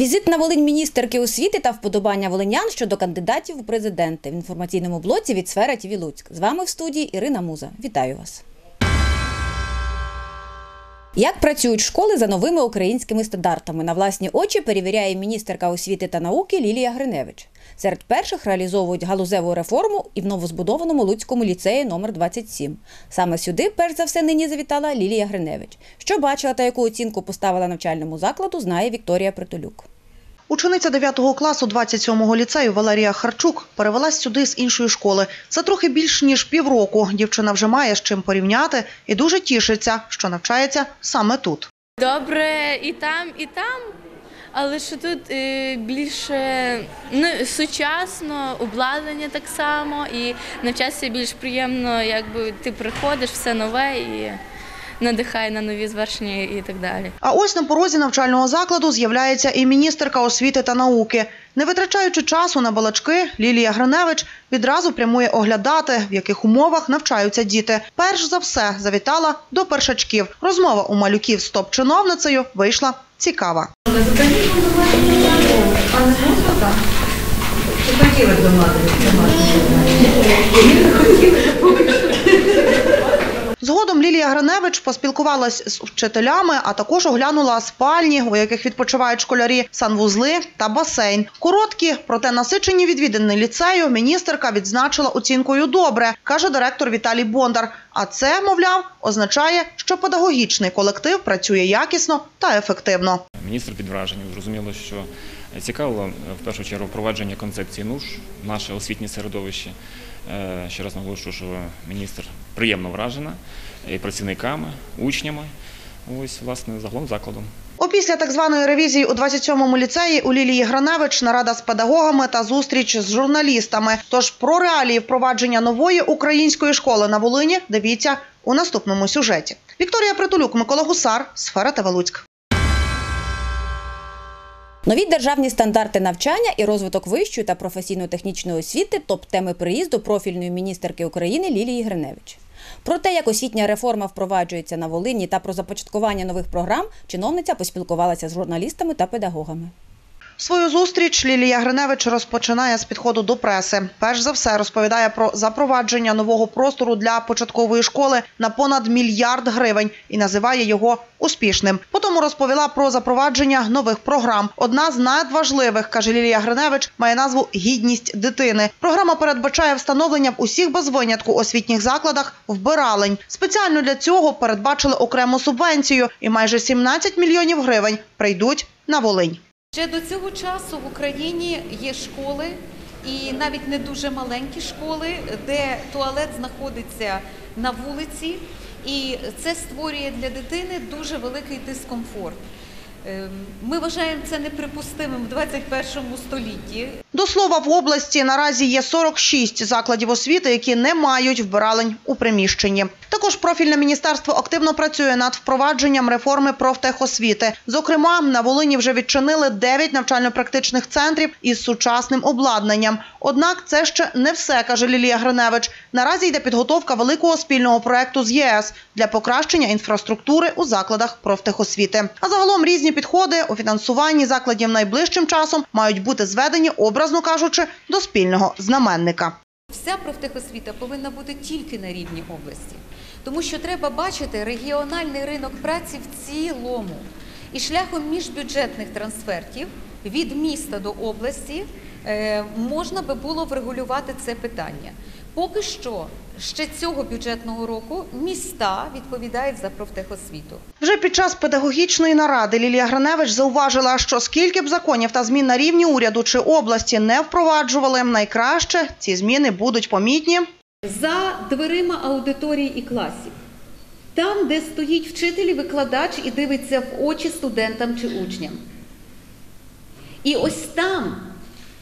Візит на Волинь міністерки освіти та вподобання волинян щодо кандидатів у президенти в інформаційному блоці від сфери ТІВІ Луцьк. З вами в студії Ірина Муза. Вітаю вас. Як працюють школи за новими українськими стандартами? На власні очі перевіряє міністерка освіти та науки Лілія Гриневич. Серед перших реалізовують галузеву реформу і в новозбудованому Луцькому ліцеї номер 27. Саме сюди, перш за все, нині завітала Лілія Гриневич. Що бачила та яку оцінку поставила навчальному закладу, знає Вікторія Притулюк. Учениця 9 класу 27-го ліцею Валерія Харчук перевелась сюди з іншої школи. За трохи більш ніж півроку дівчина вже має з чим порівняти і дуже тішиться, що навчається саме тут. Добре і там, і там, але що тут е, більше ну, сучасно, обладнання так само, і навчатися більш приємно, якби ти приходиш, все нове і надихає на нові звершення і так далі. А ось на порозі навчального закладу з'являється і міністерка освіти та науки. Не витрачаючи часу на балачки, Лілія Гриневич відразу прямує оглядати, в яких умовах навчаються діти. Перш за все завітала до першачків. Розмова у малюків з топ-чиновницею вийшла цікава. Згодом Лілія Гриневич поспілкувалась з вчителями, а також оглянула спальні, у яких відпочивають школярі, санвузли та басейн. Короткі, проте насичені відвідини ліцею міністерка відзначила оцінкою добре, каже директор Віталій Бондар. А це, мовляв, означає, що педагогічний колектив працює якісно та ефективно. Міністр під враженням зрозуміло, що цікавило е, в першу чергу впровадження концепції НУШ, наше освітнє середовище. Е, Ще раз наголошую, що міністр приємно вражена і працівниками, учнями, ось власне загалом закладом. Опісля так званої ревізії у 27-му ліцеї у Лілії Граневич нарада з педагогами та зустріч з журналістами. Тож про реалії впровадження нової української школи на Волині дивіться у наступному сюжеті. Вікторія Притулюк, Микола Гусар, Сфера ТВ Луцьк. Нові державні стандарти навчання і розвиток вищої та професійно-технічної освіти топ теми приїзду профільної міністерки України Лілії Гриневич. Про те, як освітня реформа впроваджується на Волині та про започаткування нових програм, чиновниця поспілкувалася з журналістами та педагогами. Свою зустріч Лілія Гриневич розпочинає з підходу до преси. Перш за все розповідає про запровадження нового простору для початкової школи на понад мільярд гривень і називає його успішним. Потім розповіла про запровадження нових програм. Одна з надважливих, каже Лілія Гриневич, має назву Гідність дитини. Програма передбачає встановлення в усіх без винятку освітніх закладах вбиралень. Спеціально для цього передбачили окрему субвенцію, і майже 17 мільйонів гривень прийдуть на Волинь. Ще до цього часу в Україні є школи, і навіть не дуже маленькі школи, де туалет знаходиться на вулиці, і це створює для дитини дуже великий дискомфорт. Ем, Ми вважаємо це неприпустимим в 21 столітті. До слова, в області наразі є 46 закладів освіти, які не мають вбиралень у приміщенні. Також профільне міністерство активно працює над впровадженням реформи профтехосвіти. Зокрема, на Волині вже відчинили 9 навчально-практичних центрів із сучасним обладнанням. Однак це ще не все, каже Лілія Гриневич. Наразі йде підготовка великого спільного проекту з ЄС для покращення інфраструктури у закладах профтехосвіти. А загалом різні підходи у фінансуванні закладів найближчим часом мають бути зведені, образно кажучи, до спільного знаменника. Вся профтехосвіта повинна бути тільки на рівні області, тому що треба бачити регіональний ринок праці в цілому. І шляхом міжбюджетних трансфертів від міста до області е, можна би було врегулювати це питання. Поки що, ще цього бюджетного року міста відповідають за профтехосвіту. Вже під час педагогічної наради Лілія Граневич зауважила, що скільки б законів та змін на рівні уряду чи області не впроваджували, найкраще ці зміни будуть помітні За дверима аудиторії і класів. Там, де стоїть вчитель і викладач і дивиться в очі студентам чи учням. І ось там,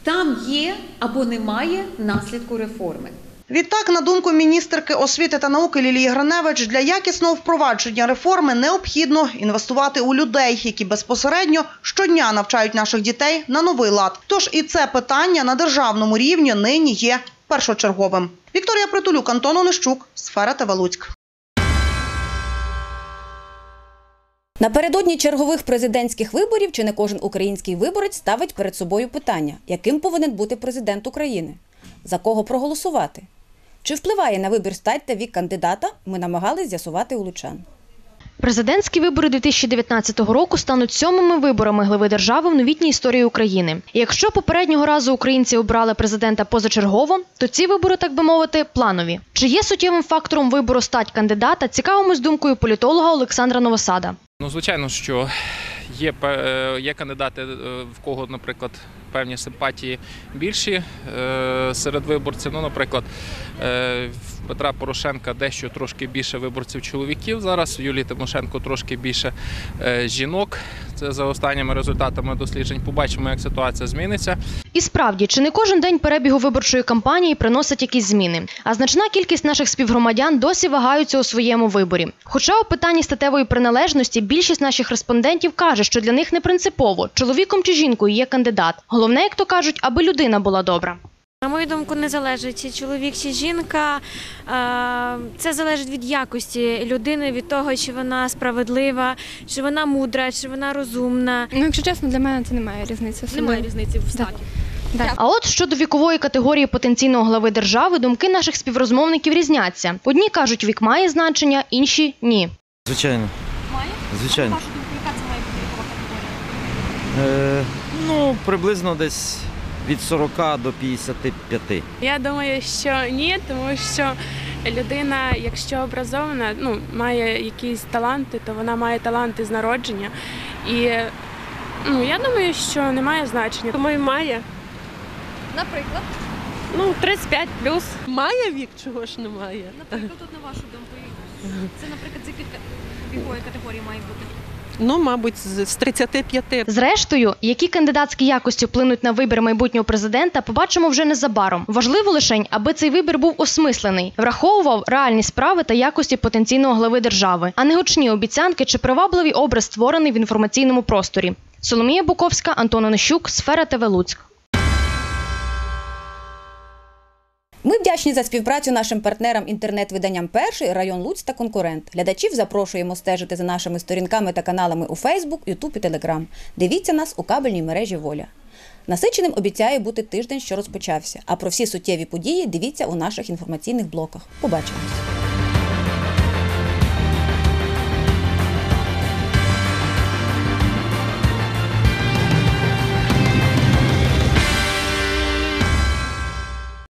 там є або немає наслідку реформи. Відтак, на думку міністерки освіти та науки Лілії Граневич, для якісного впровадження реформи необхідно інвестувати у людей, які безпосередньо щодня навчають наших дітей на новий лад. Тож і це питання на державному рівні нині є першочерговим. Вікторія Притулюк, Антон Онищук, Сфера ТВ Луцьк. Напередодні чергових президентських виборів чи не кожен український виборець ставить перед собою питання, яким повинен бути президент України, за кого проголосувати. Чи впливає на вибір стать та вік кандидата, ми намагались з'ясувати у лучан. Президентські вибори 2019 року стануть сьомими виборами глави держави в новітній історії України. І якщо попереднього разу українці обрали президента позачергово, то ці вибори, так би мовити, планові. Чи є суттєвим фактором вибору стать кандидата? Цікавимось думкою політолога Олександра Новосада. Ну, звичайно, що є, е, є кандидати, е, в кого, наприклад, певні симпатії більші е, серед виборців. Ну, наприклад, е, в Петра Порошенка дещо трошки більше виборців чоловіків зараз, у Юлії Тимошенко трошки більше е, жінок. За останніми результатами досліджень. Побачимо, як ситуація зміниться. І справді, чи не кожен день перебігу виборчої кампанії приносить якісь зміни? А значна кількість наших співгромадян досі вагаються у своєму виборі. Хоча у питанні статевої приналежності більшість наших респондентів каже, що для них не принципово, чоловіком чи жінкою є кандидат. Головне, як то кажуть, аби людина була добра. На мою думку, не залежить чи чоловік, чи жінка. Е, Це залежить від якості людини, від того, чи вона справедлива, чи вона мудра, чи вона розумна. Ну, якщо чесно, для мене це немає різниці. Немає різниці в статі. А от щодо вікової категорії потенційного глави держави, думки наших співрозмовників різняться. Одні кажуть, вік має значення, інші ні. Звичайно. Має? Звичайно. Думка, яка це має бути вікова категорія? Е, ну, приблизно десь від 40 до 55. Я думаю, що ні, тому що людина, якщо образована, ну має якісь таланти, то вона має таланти з народження. І ну я думаю, що немає значення. Думаю, має. Наприклад, Ну, 35 плюс. Має вік, чого ж немає? наприклад, тут на вашу думку, це, наприклад, з яких вікової категорії має бути? Ну, мабуть, з з 35. Зрештою, які кандидатські якості вплинуть на вибір майбутнього президента, побачимо вже незабаром. Важливо лише, аби цей вибір був осмислений, враховував реальні справи та якості потенційного глави держави, а не гучні обіцянки чи привабливий образ створений в інформаційному просторі. Соломія Буковська, Антон Онищук, Сфера ТВ Луцьк. Ми вдячні за співпрацю нашим партнерам інтернет-виданням Перший район Луць та конкурент. Глядачів запрошуємо стежити за нашими сторінками та каналами у Фейсбук, Ютуб і Телеграм. Дивіться нас у кабельній мережі Воля. Насиченим обіцяє бути тиждень, що розпочався. А про всі суттєві події дивіться у наших інформаційних блоках. Побачимось!